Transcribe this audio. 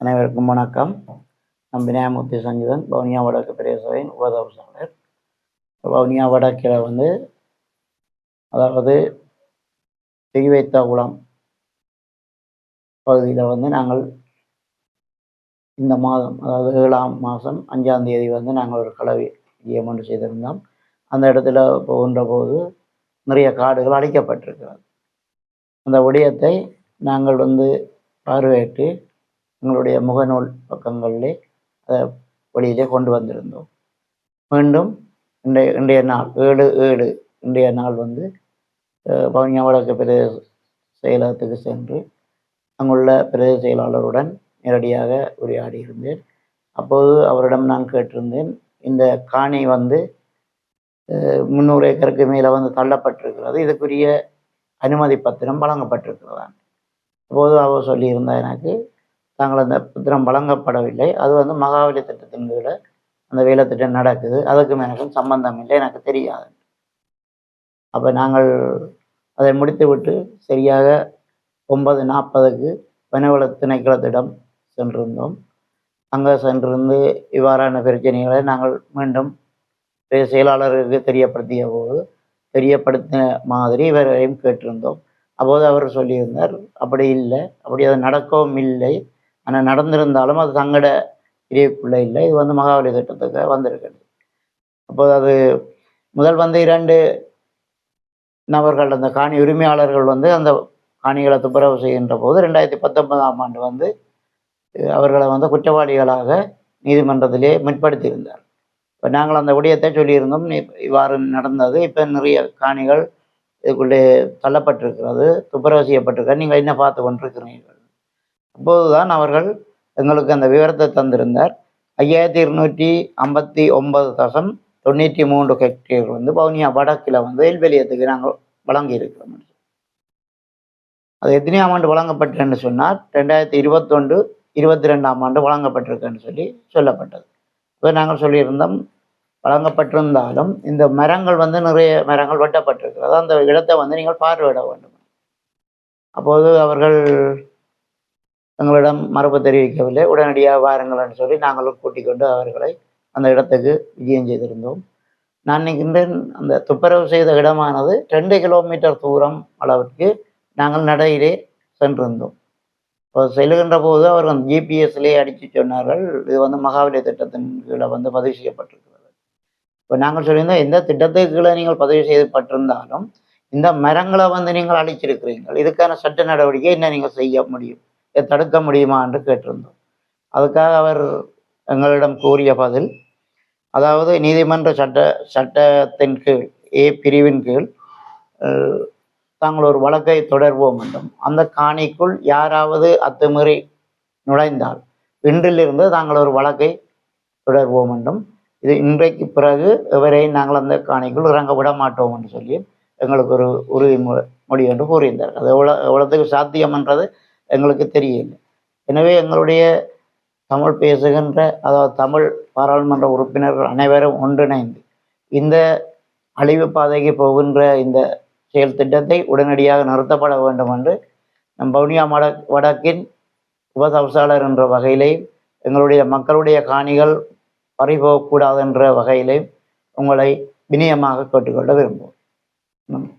அனைவருக்கும் வணக்கம். நம் விநாயகமூர்த்தி சங்கீதன் பவுனியா வடக்கு பிரதேசவின் உபதவசாளர் பவுனியா வடக்கில் வந்து அதாவது திரிவைத்தாகுளம் பகுதியில் வந்து நாங்கள் இந்த மாதம் அதாவது ஏழாம் மாதம் அஞ்சாம் தேதி வந்து நாங்கள் ஒரு கலவை ஒன்று செய்திருந்தோம். அந்த இடத்துல போகின்ற போது நிறைய காடுகள் அழிக்கப்பட்டிருக்கிறது. அந்த விடயத்தை நாங்கள் வந்து பார்வையிட்டு எங்களுடைய முகநூல் பக்கங்களிலே அதை வெளியிலே கொண்டு வந்திருந்தோம். மீண்டும் இன்றைய இன்றைய நாள் ஏழு ஏழு இன்றைய நாள் வந்து பவுனியா வவுனியா வடக்கு பிரதேச செயலகத்துக்கு சென்று அங்குள்ள பிரதேச செயலாளருடன் நேரடியாக உரையாடி இருந்தேன். அப்போது அவரிடம் நான் கேட்டிருந்தேன் இந்த காணி வந்து முந்நூறு ஏக்கருக்கு மேலே வந்து தள்ளப்பட்டிருக்கிறது. இதுக்குரிய அனுமதி பத்திரம் வழங்கப்பட்டிருக்கிறதா அப்போது அவர் சொல்லியிருந்தா எனக்கு தாங்கள் அந்த பத்திரம் வழங்கப்படவில்லை. அது வந்து மகாவலி திட்டத்தின் கீழே அந்த வேலை திட்டம் நடக்குது. அதுக்கும் எனக்கும் சம்பந்தம் இல்லை எனக்கு தெரியாது. அப்போ நாங்கள் அதை முடித்துவிட்டு சரியாக ஒன்பது நாற்பதுக்கு வனவள திணைக்களத்திடம் சென்றிருந்தோம். அங்கே சென்றிருந்து இவ்வாறான பிரச்சனைகளை நாங்கள் மீண்டும் செயலாளருக்கு தெரியப்படுத்திய போது தெரியப்படுத்தின மாதிரி இவரையும் கேட்டிருந்தோம். அப்போது அவர் சொல்லியிருந்தார் அப்படி இல்லை அப்படி அது நடக்கவும் இல்லை. ஆனால் நடந்திருந்தாலும் அது தங்கட பிரிவுக்குள்ளே இல்லை. இது வந்து மகாவலி திட்டத்துக்கு வந்திருக்கிறது. அப்போது அது முதல் வந்து இரண்டு நபர்கள் அந்த காணி உரிமையாளர்கள் வந்து அந்த காணிகளை துப்புரவு செய்கின்ற போது ரெண்டாயிரத்தி பத்தொன்பதாம் ஆண்டு வந்து அவர்களை வந்து குற்றவாளிகளாக நீதிமன்றத்திலே முற்படுத்தியிருந்தார். இப்போ நாங்கள் அந்த விடயத்தை சொல்லியிருந்தோம். இவ்வாறு நடந்தது. இப்போ நிறைய காணிகள் இதுக்குள்ளே தள்ளப்பட்டிருக்கிறது துப்புரவு செய்யப்பட்டிருக்க நீங்கள் என்ன பார்த்து கொண்டிருக்கிறீர்கள்? அப்போதுதான் அவர்கள் எங்களுக்கு அந்த விவரத்தை தந்திருந்தார். ஐயாயிரத்தி இருநூற்றி ஐம்பத்தி ஒன்பது தசம் தொண்ணூற்றி மூன்று ஹெக்டேர் வந்து வவுனியா வடக்கில் வந்து வெயில்வெளியத்துக்கு நாங்கள் வழங்கி இருக்கிறோம் அது எத்தனையாம் ஆண்டு வழங்கப்பட்டிருன்னு சொன்னால் ரெண்டாயிரத்தி இருபத்தொன்று இருபத்தி ரெண்டாம் ஆண்டு வழங்கப்பட்டிருக்குன்னு சொல்லி சொல்லப்பட்டது. இப்போ நாங்கள் சொல்லியிருந்தோம். வழங்கப்பட்டிருந்தாலும் இந்த மரங்கள் வந்து நிறைய மரங்கள் வெட்டப்பட்டிருக்கிறது. அந்த இடத்தை வந்து நீங்கள் பார்வையிட வேண்டும். அப்போது அவர்கள் எங்களிடம் மறுப்பு தெரிவிக்கவில்லை. உடனடியாக வாருங்கள்னு சொல்லி நாங்களும் கூட்டிக் கொண்டு அவர்களை அந்த இடத்துக்கு விஜயம் செய்திருந்தோம். நான் நினைக்கின்றேன் அந்த துப்புரவு செய்த இடமானது ரெண்டு கிலோமீட்டர் தூரம் அளவிற்கு நாங்கள் நடையிலே சென்றிருந்தோம். இப்போ செல்லுகின்ற போது அவர் அந்த ஜிபிஎஸ்லேயே அடித்து சொன்னார்கள். இது வந்து மகாவலி திட்டத்தின் கீழே வந்து பதிவு செய்யப்பட்டிருக்கிறது. இப்போ நாங்கள் சொல்லியிருந்தோம் எந்த திட்டத்துக்கு கீழே நீங்கள் பதிவு செய்யப்பட்டிருந்தாலும் இந்த மரங்களை வந்து நீங்கள் அழிச்சிருக்கிறீர்கள். இதுக்கான சட்ட நடவடிக்கை என்ன நீங்கள் செய்ய முடியும். தடுக்க முடியுமா என்று கேட்டிருந்தோம். அதுக்காக அவர் எங்களிடம் கூறிய பதில் அதாவது நீதிமன்ற சட்ட சட்டத்தின் கீழ் ஏ பிரிவின் கீழ் தாங்கள் ஒரு வழக்கை தொடர்வோம் என்றும் அந்த காணிக்குள் யாராவது அத்துமீறி நுழைந்தால் இன்றிலிருந்து தாங்கள் ஒரு வழக்கை தொடர்வோம் என்றும் இது இன்றைக்கு பிறகு எவரையும் நாங்கள் அந்த காணிக்குள் இறங்க விட மாட்டோம் என்று சொல்லி எங்களுக்கு ஒரு உறுதிமொழி மொழி என்று கூறியிருந்தார் அது எவ்வளோ எவ்வளோத்துக்கு சாத்தியம்ன்றது எங்களுக்கு தெரியல எனவே எங்களுடைய தமிழ் பேசுகின்ற அதாவது தமிழ் பாராளுமன்ற உறுப்பினர்கள் அனைவரும் ஒன்றிணைந்து இந்த அழிவு பாதைக்கு போகின்ற இந்த செயல் திட்டத்தை உடனடியாக நிறுத்தப்பட வேண்டும் என்று நம் வவுனியா மட வடக்கின் உபதவசாளர் என்ற வகையிலேயும் எங்களுடைய மக்களுடைய காணிகள் பறிபோகக்கூடாது என்ற வகையிலேயும் உங்களை வினயமாக கேட்டுக்கொள்ள விரும்புவோம் நன்றி.